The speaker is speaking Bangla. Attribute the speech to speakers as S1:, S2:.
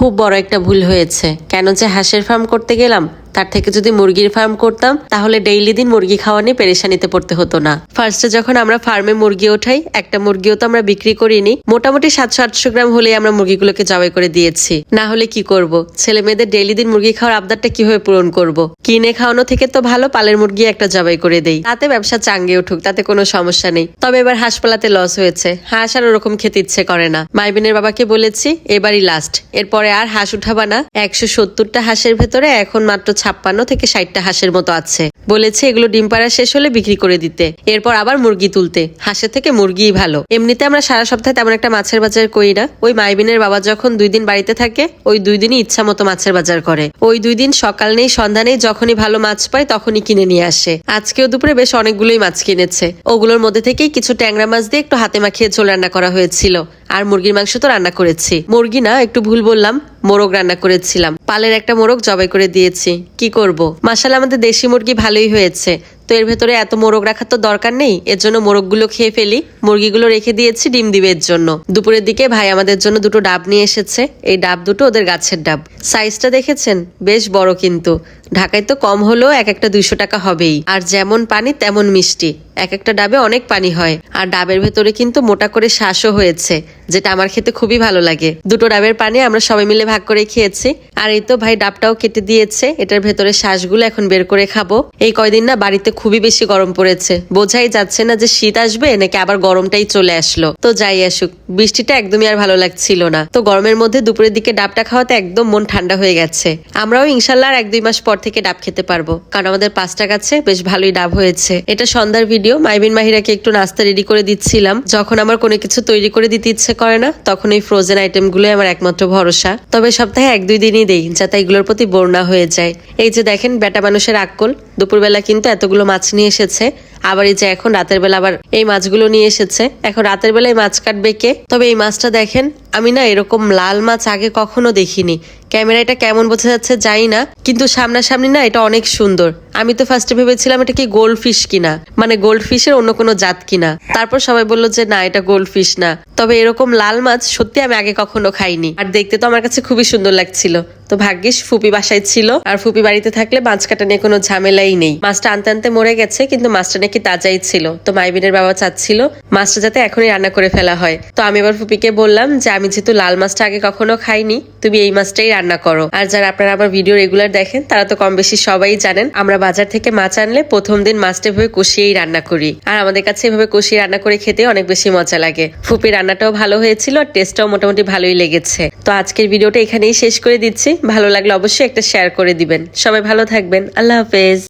S1: খুব বড় একটা ভুল হয়েছে। কেন যে হাঁসের ফার্ম করতে গেলাম? তার থেকে যদি মুরগির ফার্ম করতাম, তাহলে ডেইলি দিন মুরগি খাওয়া নিয়ে পেরেশানিতে পড়তে হতো না। ফার্স্টে যখন আমরা ফার্মে মুরগি ওঠাই, একটা মুরগিও তো আমরা বিক্রি করিনি, মোটামুটি সাতশো আটশো গ্রাম হলেই আমরা মুরগিগুলোকে জবাই করে দিয়েছি। না হলে কি করব? ছেলে মেয়েদের ডেইলি দিন মুরগি খাওয়ার আবদারটা কীভাবে পূরণ করব? কিনে খাওয়ানো থেকে তো ভালো, পালের মুরগি একটা জবাই করে দেই। তাতে ব্যবসা চাঙ্গে উঠুক, তাতে কোনো সমস্যা নেই। তবে এবার হাঁস পালাতে লস হয়েছে। হাঁস আর ওরকম খেতে ইচ্ছে করে না। মাইবিনের বাবাকে বলেছি, এবারই লাস্ট এরপরে আর হাঁস উঠাবা না। একশো সত্তরটা হাঁসের ভেতরে এখন মাত্র ছাপ্পান্ন থেকে ষাটটা হাঁসের মতো আছে। বলেছে, এগুলো ডিম পাড়া শেষ হলে বিক্রি করে দিতে। এরপর আবার মুরগি তুলতে। হাঁসের থেকে মুরগিই ভালো। এমনিতে আমরা সারা সপ্তাহে তেমন একটা মাছের বাজার করি না। ওই মাইবিনের বাবা যখন দুই দিন বাড়িতে থাকে, ওই দুই দিনই ইচ্ছা মতো মাছের বাজার করে। ওই দুই দিন সকাল নেই, সন্ধ্যা নেই, যখনই ভালো মাছ পায় তখনই কিনে নিয়ে আসে। আজকেও দুপুরে বেশ অনেকগুলোই মাছ কিনেছে। ওগুলোর মধ্যে থেকেই কিছু ট্যাংরা মাছ দিয়ে একটু হাতে মাখিয়ে ঝোল রান্না করা হয়েছিল। আর মুরগির মাংস তো রান্না করেছি। মুরগি না, একটু ভুল বললাম, মোরগ রান্না করেছিলাম। পালের একটা মোরগ জবাই করে দিয়েছি। কি করব? মাসালা আমাদের দেশি মুরগি ভালোই হয়েছে। তো এর ভেতরে এত মোরগ রাখার তো দরকার নেই, এর জন্য মোরগগুলো খেয়ে ফেলি। মুরগিগুলো রেখে দিয়েছি ডিম দিবে এর জন্য। দুপুরের দিকে ভাই আমাদের জন্য দুটো ডাব নিয়ে এসেছে। এই ডাব দুটো ওদের গাছের ডাব। সাইজটা দেখেছেন? বেশ বড় কিন্তু। ঢাকায় তো কম হলেও এক একটা দুইশো টাকা হবেই। আর যেমন পানি, তেমন মিষ্টি। এক একটা ডাবে অনেক পানি হয়। আর ডাবের ভেতরে কিন্তু মোটা করে শ্বাসও হয়েছে, যেটা আমার খেতে খুবই ভালো লাগে। দুটো ডাবের পানি আমরা সবাই মিলে ভাগ করে খেয়েছি। আর এই তো ভাই ডাবটাও কেটে দিয়েছে। এটার ভেতরে শ্বাসগুলো এখন বের করে খাব। এই কয়দিন না বাড়িতে খুবই বেশি গরম পড়েছে। বোঝাই যাচ্ছে না যে শীত আসবে, নাকি আবার গরমটাই চলে আসলো। তো যাই আসুক, বৃষ্টিটা একদমই আর ভালো লাগছিল না। তো গরমের মধ্যে দুপুরের দিকে ডাবটা খাওয়াতে একদম মন ঠান্ডা হয়ে গেছে। আমরাও ইনশাল্লাহ আর এক দুই মাস পর থেকে ডাব খেতে পারব। কারণ আমাদের পাঁচটা গাছে বেশ ভালোই ডাব হয়েছে। এটা সন্ধ্যার ভিডিও মাইবিন মাহিরাকে একটু নাস্তা রেডি করে দিচ্ছিলাম। যখন আমার কোনো কিছু তৈরি করে দিতে ইচ্ছে করে না, তখন এই ফ্রোজেন আইটেম গুলোই আমার একমাত্র ভরসা। তবে সপ্তাহে এক, দুই দিনই দেই, যাতে এগুলোর প্রতি বর্ণা হয়ে যায়। এই যে দেখেন, বেটা মানুষের আকল দুপুরবেলা কিন্তু এতগুলো মাছ নিয়ে এসেছে। আবার এই যে এখন রাতের বেলা আবার এই মাছগুলো নিয়ে এসেছে। এখন রাতের বেলায় মাছ কাটবে কে? তবে এই মাছটা দেখেন, আমি না এরকম লাল মাছ আগে কখনো দেখিনি। ক্যামেরা এটা কেমন বোঝা যাচ্ছে জানি না, কিন্তু সামনাসামনি না এটা অনেক সুন্দর। আমি তো ফার্স্টে ভেবেছিলাম এটা কি গোল্ড ফিশ কিনা মানে গোল্ড ফিশের অন্য কোনো জাত কিনা। তারপর সবাই বলল যে না, এটা গোল্ড ফিশ না। তবে এরকম লাল মাছ সত্যি আমি আগে কখনো খাইনি। আর দেখতে তো আমার কাছে খুবই সুন্দর লাগছিল। তো ভাগ্যিস ফুপি বাসায় ছিল, আর ফুপি বাড়িতে থাকলে মাছ কাটা নিয়ে কোনো ঝামেলাই নেই। মাছটা আনতে আনতে মরে গেছে, কিন্তু মাছটা নাকি তাজাই ছিল। তো মাইবিনের বাবা চাচ্ছিল মাছটা যাতে এখনই রান্না করে ফেলা হয়। তো আমি এবার ফুপিকে বললাম যে আমি যেহেতু লাল মাছটা আগে কখনো খাইনি, তুমি এই মাছটাই রান্না করো। আর যারা আপনারা আমার ভিডিও রেগুলার দেখেন, তারা তো কম বেশি সবাই জানেন, আমরা বাজার থেকে মাছ আনলে প্রথম দিন মাছটা এভাবে কষিয়েই রান্না করি। আর আমাদের কাছে এভাবে কষিয়ে রান্না করে খেতে অনেক বেশি মজা লাগে। ফুপি রান্নাটাও ভালো হয়েছিল, আর টেস্টটাও মোটামুটি ভালোই লেগেছে। তো আজকের ভিডিওটা এখানেই শেষ করে দিচ্ছি। ভালো লাগলে অবশ্যই একটা শেয়ার করে দিবেন। সবাই ভালো থাকবেন। আল্লাহ হাফেজ।